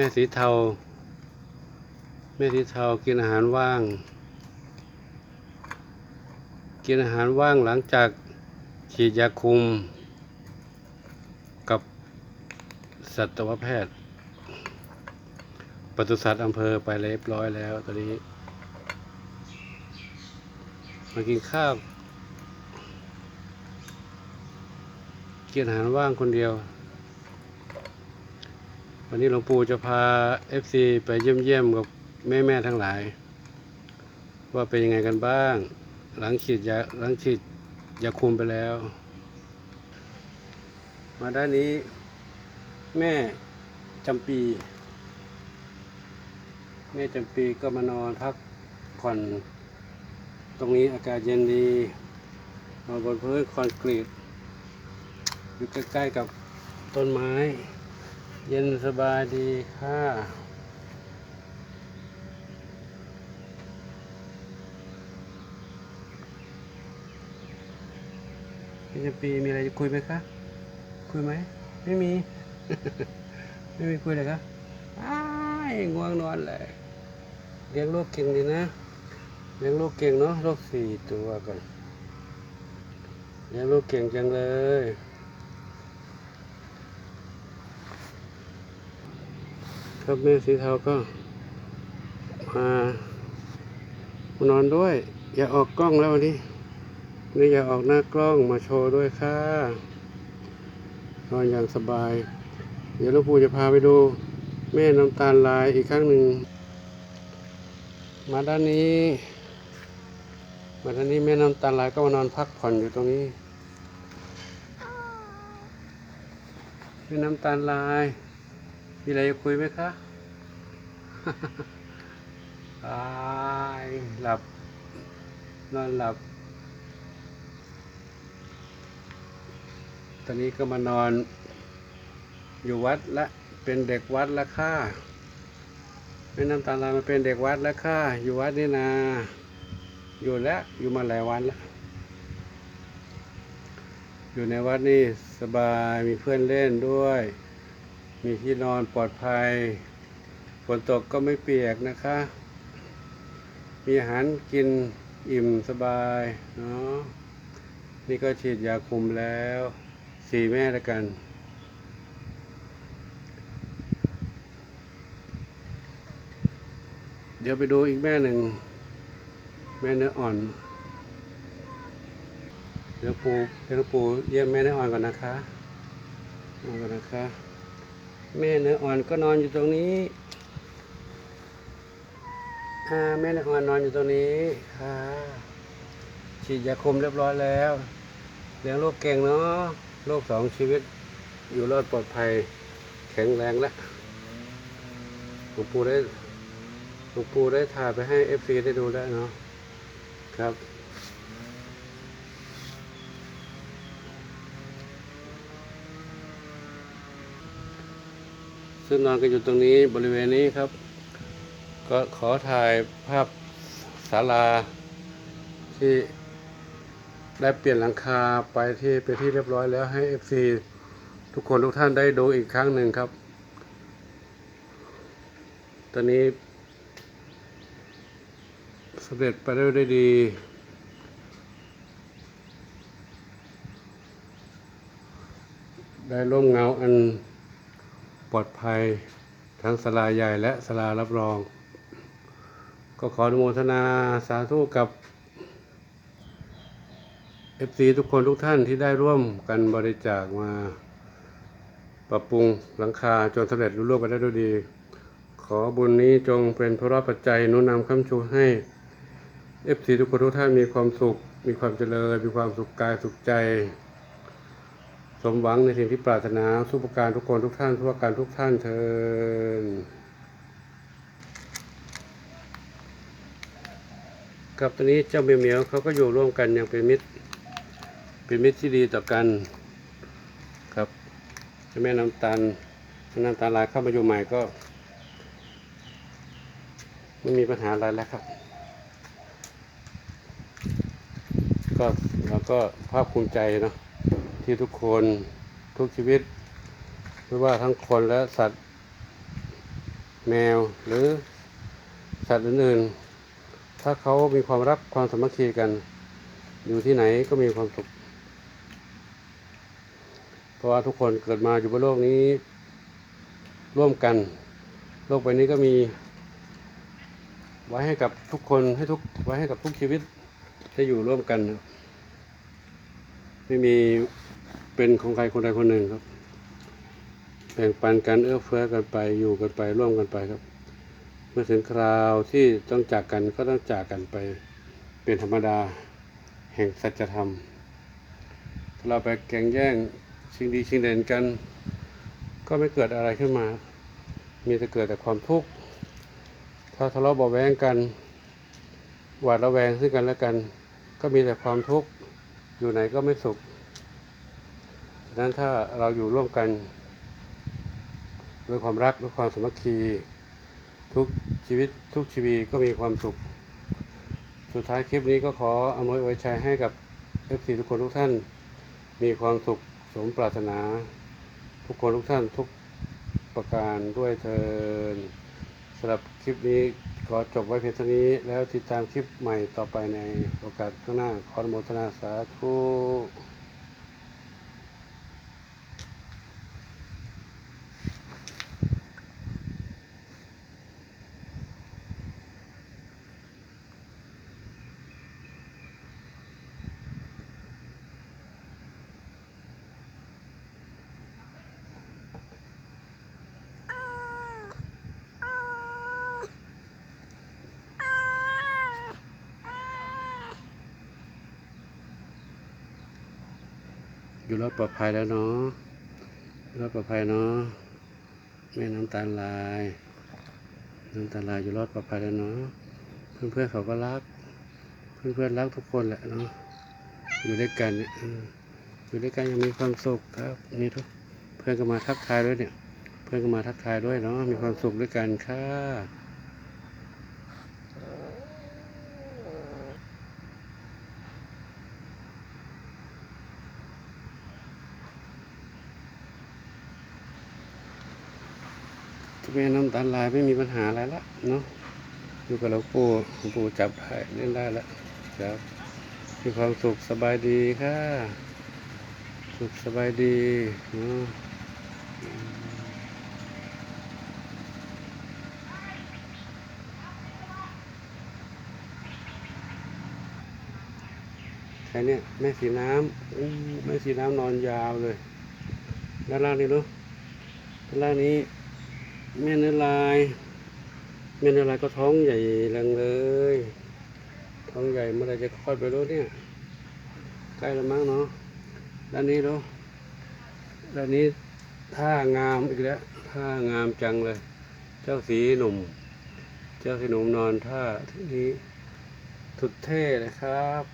ม่สีเทา แม่สีเทากินอาหารว่าง กินอาหารว่างหลังจากฉีดยาคุม กับสัตวแพทย์ปศุสัตว์อำเภอไปเรียบร้อยแล้วตอนนี้ มากินข้าวกินอาหารว่างคนเดียว วันนี้หลวงปู่จะพา FC ไปเยี่ยมเยี่ยมกับแม่แม่ทั้งหลาย ว่าเป็นยังไงกันบ้าง หลังฉีดยาหลังฉีดยาคุมไปแล้ว มาด้านนี้ แม่จำปี แม่จำปีก็มานอนพักผ่อนตรงนี้อากาศเย็นดีนอนบนพื้นคอนกรีตอยู่ใกล้ๆกับต้นไม้ เย็นสบายดีค่ะ พี่จปีมีอะไรจะคุยไหมคะ คุยไหม ไม่มี ไม่มีคุยเลยคะอ้ายง่วงนอนเลยเลี้ยงลูกเก่งดีนะเลี้ยงลูกเก่งเนาะลูกสี่ตัวก่อนเลี้ยงลูกเก่งจังเลย ครับแม่สีเทาก็มานอนด้วย อย่าออกกล้องแล้ววันนี้นี่อย่าออกหน้ากล้องมาโชว์ด้วยค่ะนอนอย่างสบาย เดี๋ยวหลวงปู่จะพาไปดู แม่น้ำตาลลายอีกครั้งหนึ่ง มาด้านนี้ มาด้านนี้แม่น้ำตาลลายก็มานอนพักผ่อนอยู่ตรงนี้ แม่น้ำตาลลาย มีอะไรจะคุยไหมคะอายหลับ นอนหลับ ตอนนี้ก็มานอน อยู่วัดละ เป็นเด็กวัดละค่ะแม่น้ำตาลลายมาเป็นเด็กวัดละค่ะ อยู่วัดนี่นา อยู่แล้วอยู่มาหลายวันแล้วอยู่ในวัดนี่สบายมีเพื่อนเล่นด้วย มีที่นอนปลอดภัย ฝนตกก็ไม่เปียกนะคะ มีอาหารกินอิ่มสบายเนาะ นี่ก็ฉีดยาคุมแล้วสี่แม่แล้วกัน เดี๋ยวไปดูอีกแม่หนึ่ง แม่เนื้ออ่อนเดี๋ยวปูเดี๋ยวปูเยี่ยมแม่เนื้ออ่อนก่อนนะคะอ่อนก่อนนะคะ แม่เนื้ออ่อนก็นอนอยู่ตรงนี้อ่าแม่เนื้ออ่อนนอนอยู่ตรงนี้ค่ะฉีดยาคุมเรียบร้อยแล้วเลี้ยงลูกเก่งเนาะลูกสองชีวิต อยู่รอดปลอดภัย แข็งแรงแล้วหลวงปู่ได้หลวงปู่ได้ถ่ายไปให้เอฟซีได้ดูได้วเนาะครับ ซึ่งนอนกันอยู่ตรงนี้บริเวณนี้ครับ ก็ขอถ่ายภาพศาลาที่ได้เปลี่ยนหลังคาไปที่เป็นที่เรียบร้อยแล้วให้ FC ทุกคนทุกท่านได้ดูอีกครั้งหนึ่งครับ ตอนนี้สำเร็จไปได้ด้วยดี ได้ร่มเงาอัน ปลอดภัยทั้งสลาใหญ่และสลารับรอง ก็ขออนุโมทนาสาธุกับเอฟซีทุกคนทุกท่านที่ได้ร่วมกันบริจาคมาปรับปรุงหลังคาจนสำเร็จรุ่ร่วงไปได้ด้วยดี ขอบุญนี้จงเป็นพระปัจจัยนุนนำคำชูให้เอฟซีทุกคนทุกท่านมีความสุข มีความเจริญ มีความสุขกายสุขใจ สมหวังในสิ่งที่ปรารถนาทุกประการทุกคนทุกท่านทุกประการทุกท่านเทินกับตอนนี้เจ้าเมียวเหมียวเขาก็อยู่ร่วมกันอย่างเป็นมิตร เป็นมิตรที่ดีต่อกันครับเจ้าแม่น้ำตาลแม่น้ำตาลลายเข้ามาอยู่ใหม่ก็ไม่มีปัญหาอะไรแล้วครับ ก็เราก็ภาคภูมิใจเนาะ ที่ทุกคนทุกชีวิต ไม่ว่าทั้งคนและสัตว์ แมวหรือสัตว์อื่นๆ ถ้าเขามีความรักความสามัคคีกัน อยู่ที่ไหนก็มีความสุข เพราะว่าทุกคนเกิดมาอยู่บนโลกนี้ ร่วมกัน โลกใบนี้ก็มี ไว้ให้กับทุกคนให้ทุกไว้ให้กับทุกชีวิตได้อยู่ร่วมกันครับ ไม่มีเป็นของใครคนใดคนหนึ่งครับ แบ่งปันกันเอื้อเฟื้อกันไปอยู่กันไปร่วมกันไปครับ เมื่อถึงคราวที่ต้องจากกันก็ต้องจากกันไป เป็นธรรมดาแห่งสัจธรรมถ้าเราไปแข่งแย่งชิงดีชิงเด่นกัน ก็ไม่เกิดอะไรขึ้นมา มีแต่เกิดแต่ความทุกข์ถ้าทะเลาะเบาแวงกัน หวาดระแวงซึ่งกันและกัน ก็มีแต่ความทุกข์ อยู่ไหนก็ไม่สุขฉะนั้นถ้าเราอยู่ร่วมกัน ด้วยความรักด้วยความสมัคคี ทุกชีวิตทุกชีวีก็มีความสุข สุดท้ายคลิปนี้ก็ขออำนวยอวยชัยให้กับ FC ทุกคนทุกท่าน มีความสุขสมปรารถนา ทุกคนทุกท่านทุกประการด้วยเทิน สำหรับคลิปนี้ขอจบไว้เพียงเท่านี้ แล้วติดตามคลิปใหม่ต่อไปในโอกาสข้างหน้า ขออนุโมทนาสาธุ อยู่รอดปลอดภัยแล้วเนาะรอดปลอดภัยเนาะไม่น้ำตาลลายน้ำตาลลายอยู่รอดปลอดภัยแล้วเนาะเพื่อนเพื่อนเขาก็รัก เพื่อนเพื่อนรักทุกคนแหละเนาะอยู่ด้วยกันเนี่ยอยู่ด้วยกันยังมีความสุขครับนี่ทุกเพื่อนก็มาทักทายด้วยเนี่ย เพื่อนก็มาทักทายด้วยเนาะมีความสุขด้วยกันค่ะ จะเป็นน้ำตาลลายไม่มีปัญหาอะไรละเนาะอยู่กับหลวงปู่หลวงปู่จับได้เล่นได้แล้วครับมีความสุขสบายดีค่ะ สุขสบายดีเนาะใครเนี่ยแม่สีน้ำอู้แม่สีน้ำนอนยาวเลย ด้านล่างนี่รู้ด้านล่างนี้ แม่เนื้อลายแม่เนื้อลายก็ท้องใหญ่แรงเลย ท้องใหญ่เมื่อไรจะคลอดไปรู้เนี่ย ใกล้แล้วมั้งเนาะด้านนี้รู้ด้านนี้ท่างามอีกแล้วท่างามจังเลย เจ้าสีหนุ่ม เจ้าสีหนุ่มนอนท่าที่นี้สุดเท่เลยครับ